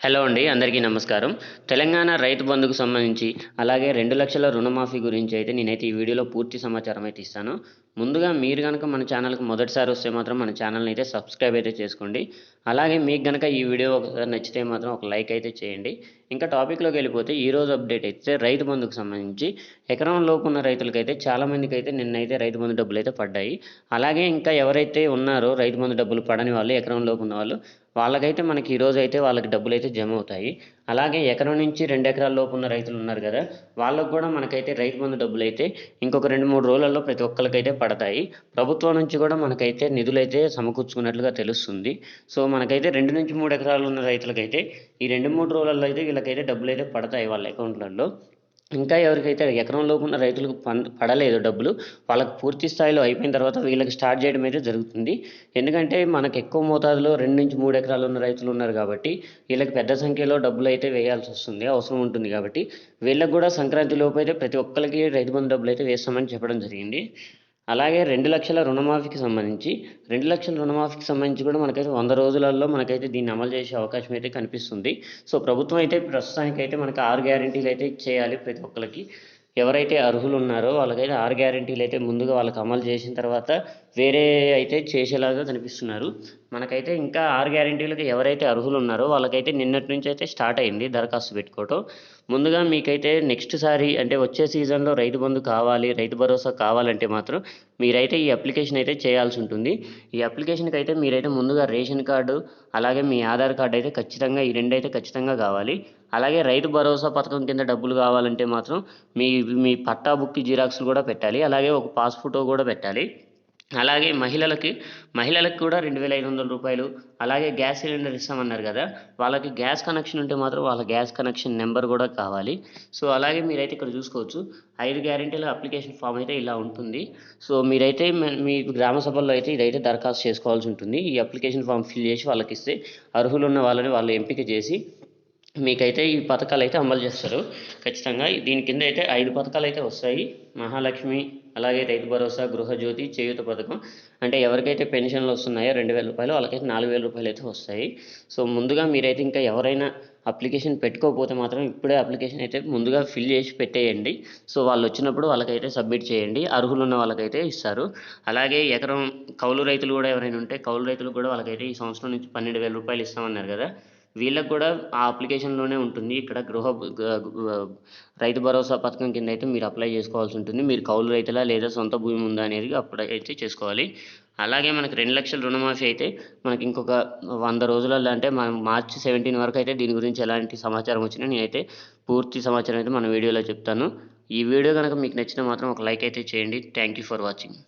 Hello అండి అందరికీ నమస్కారం. తెలంగాణ రైతు బంధుకు సంబంధించి అలాగే రెండు లక్షల రుణమాఫీ గురించి అయితే నేనైతే ఈ వీడియోలో పూర్తి సమాచారం అయితే ఇస్తాను. ముందుగా మీరు కనుక మన ఛానల్కి మొదటిసారి వస్తే మాత్రం మన ఛానల్ని అయితే సబ్స్క్రైబ్ అయితే చేసుకోండి. అలాగే మీకు కనుక ఈ వీడియో ఒకసారి నచ్చితే మాత్రం ఒక లైక్ అయితే చేయండి. ఇంకా టాపిక్లోకి వెళ్ళిపోతే ఈ రోజు అప్డేట్ అయితే రైతు బంధుకు సంబంధించి ఎకరం లోపు ఉన్న రైతులకైతే చాలామందికి అయితే నిన్నైతే రైతు బంధు డబ్బులు అయితే పడ్డాయి. అలాగే ఇంకా ఎవరైతే ఉన్నారో రైతు బంధు డబ్బులు పడని వాళ్ళు ఎకరం లోపు ఉన్న వాళ్ళు వాళ్ళకైతే మనకి ఈరోజు అయితే వాళ్ళకి డబ్బులు అయితే జమ అవుతాయి. అలాగే ఎకరం నుంచి రెండు ఎకరాల లోపు ఉన్న రైతులు ఉన్నారు కదా వాళ్ళకు కూడా మనకైతే రైతు బంధు డబ్బులు అయితే ఇంకొక రెండు మూడు రోజులలో ప్రతి ఒక్కరికైతే పడతాయి. ప్రభుత్వం నుంచి కూడా మనకైతే నిధులు అయితే సమకూర్చుకున్నట్లుగా తెలుస్తుంది. సో మనకైతే రెండు నుంచి మూడు ఎకరాలు ఉన్న రైతులకైతే ఈ రెండు మూడు రోజులలో అయితే వీళ్ళకైతే డబ్బులు అయితే పడతాయి వాళ్ళ అకౌంట్లలో. ఇంకా ఎవరికైతే ఎకరం లోపు ఉన్న రైతులకు పడలేదు డబ్బులు వాళ్ళకి పూర్తి స్థాయిలో అయిపోయిన తర్వాత వీళ్ళకి స్టార్ట్ చేయడం అయితే జరుగుతుంది. ఎందుకంటే మనకు ఎక్కువ మోతాదులో రెండు నుంచి మూడు ఎకరాలు ఉన్న రైతులు ఉన్నారు కాబట్టి వీళ్ళకి పెద్ద సంఖ్యలో డబ్బులు అయితే వేయాల్సి వస్తుంది అవసరం ఉంటుంది కాబట్టి వీళ్ళకి కూడా సంక్రాంతి లోపు అయితే ప్రతి ఒక్కరికి రైతు బంధు డబ్బులు అయితే వేస్తామని చెప్పడం జరిగింది. అలాగే రెండు లక్షల రుణమాఫీకి సంబంధించి రెండు లక్షల రుణమాఫీకి సంబంధించి కూడా మనకైతే వంద రోజులలో మనకైతే దీన్ని అమలు చేసే అవకాశం అయితే కనిపిస్తుంది. సో ప్రభుత్వం అయితే ప్రస్తుతానికి అయితే మనకి ఆరు గ్యారెంటీలు అయితే చేయాలి ప్రతి ఒక్కరికి ఎవరైతే అర్హులు ఉన్నారో వాళ్ళకైతే ఆరు గ్యారెంటీలు అయితే ముందుగా వాళ్ళకి అమలు చేసిన తర్వాత వేరే అయితే చేసేలాగా కనిపిస్తున్నారు. మనకైతే ఇంకా ఆరు గ్యారెంటీలకి ఎవరైతే అర్హులు ఉన్నారో వాళ్ళకైతే నిన్నటి నుంచి అయితే స్టార్ట్ అయింది దరఖాస్తు పెట్టుకోవటం. ముందుగా మీకైతే నెక్స్ట్ సారి అంటే వచ్చే సీజన్లో రైతు బంధు కావాలి రైతు భరోసా కావాలంటే మాత్రం మీరైతే ఈ అప్లికేషన్ అయితే చేయాల్సి ఉంటుంది. ఈ అప్లికేషన్కి అయితే మీరైతే ముందుగా రేషన్ కార్డు అలాగే మీ ఆధార్ కార్డు అయితే ఖచ్చితంగా ఈ రెండు అయితే ఖచ్చితంగా కావాలి. అలాగే రైతు భరోసా పథకం కింద డబ్బులు కావాలంటే మాత్రం మీ మీ పట్టా బుక్కి జిరాక్స్లు కూడా పెట్టాలి. అలాగే ఒక పాస్ఫోటో కూడా పెట్టాలి. అలాగే మహిళలకి మహిళలకు కూడా రెండు వేల ఐదు వందల రూపాయలు అలాగే గ్యాస్ సిలిండర్ ఇస్తామన్నారు కదా వాళ్ళకి గ్యాస్ కనెక్షన్ ఉంటే మాత్రం వాళ్ళ గ్యాస్ కనెక్షన్ నెంబర్ కూడా కావాలి. సో అలాగే మీరైతే ఇక్కడ చూసుకోవచ్చు ఐదు గ్యారెంటీల అప్లికేషన్ ఫామ్ అయితే ఇలా ఉంటుంది. సో మీరైతే మీ గ్రామ సభల్లో అయితే ఇదైతే దరఖాస్తు చేసుకోవాల్సి ఉంటుంది. ఈ అప్లికేషన్ ఫామ్ ఫిల్ చేసి వాళ్ళకి ఇస్తే అర్హులు ఉన్న వాళ్ళని వాళ్ళు ఎంపిక చేసి మీకైతే ఈ పథకాలు అయితే అమలు చేస్తారు. ఖచ్చితంగా దీని కింద అయితే ఐదు పథకాలు అయితే వస్తాయి. మహాలక్ష్మి అలాగే రైతు భరోసా గృహజ్యోతి చేయూత పథకం. అంటే ఎవరికైతే పెన్షన్లు వస్తున్నాయో రెండు వేల రూపాయలు వాళ్ళకైతే నాలుగు వేల రూపాయలు అయితే వస్తాయి. సో ముందుగా మీరైతే ఇంకా ఎవరైనా అప్లికేషన్ పెట్టుకోకపోతే మాత్రం ఇప్పుడే అప్లికేషన్ అయితే ముందుగా ఫిల్ చేసి పెట్టేయండి. సో వాళ్ళు వచ్చినప్పుడు వాళ్ళకైతే సబ్మిట్ చేయండి. అర్హులు ఉన్న వాళ్ళకైతే ఇస్తారు. అలాగే ఎకరం కౌలు రైతులు కూడా ఎవరైనా ఉంటే కౌలు రైతులు కూడా వాళ్ళకైతే ఈ సంవత్సరం నుంచి పన్నెండు వేల రూపాయలు ఇస్తామన్నారు కదా. వీళ్ళకి కూడా ఆ అప్లికేషన్లోనే ఉంటుంది. ఇక్కడ గృహ రైతు భరోసా పథకం కింద అయితే మీరు అప్లై చేసుకోవాల్సి ఉంటుంది. మీరు కౌలు రైతులా లేదా సొంత భూమి ఉందా అనేది అప్లై అయితే చేసుకోవాలి. అలాగే మనకి రెండు లక్షల రుణమాఫీ అయితే మనకి ఇంకొక వంద రోజులలో అంటే మనం మార్చి సెవెంటీన్ వరకు అయితే దీని గురించి ఎలాంటి సమాచారం వచ్చినా నేనైతే పూర్తి సమాచారం అయితే మన వీడియోలో చెప్తాను. ఈ వీడియో కనుక మీకు నచ్చిన మాత్రం ఒక లైక్ అయితే చేయండి. Thank you for watching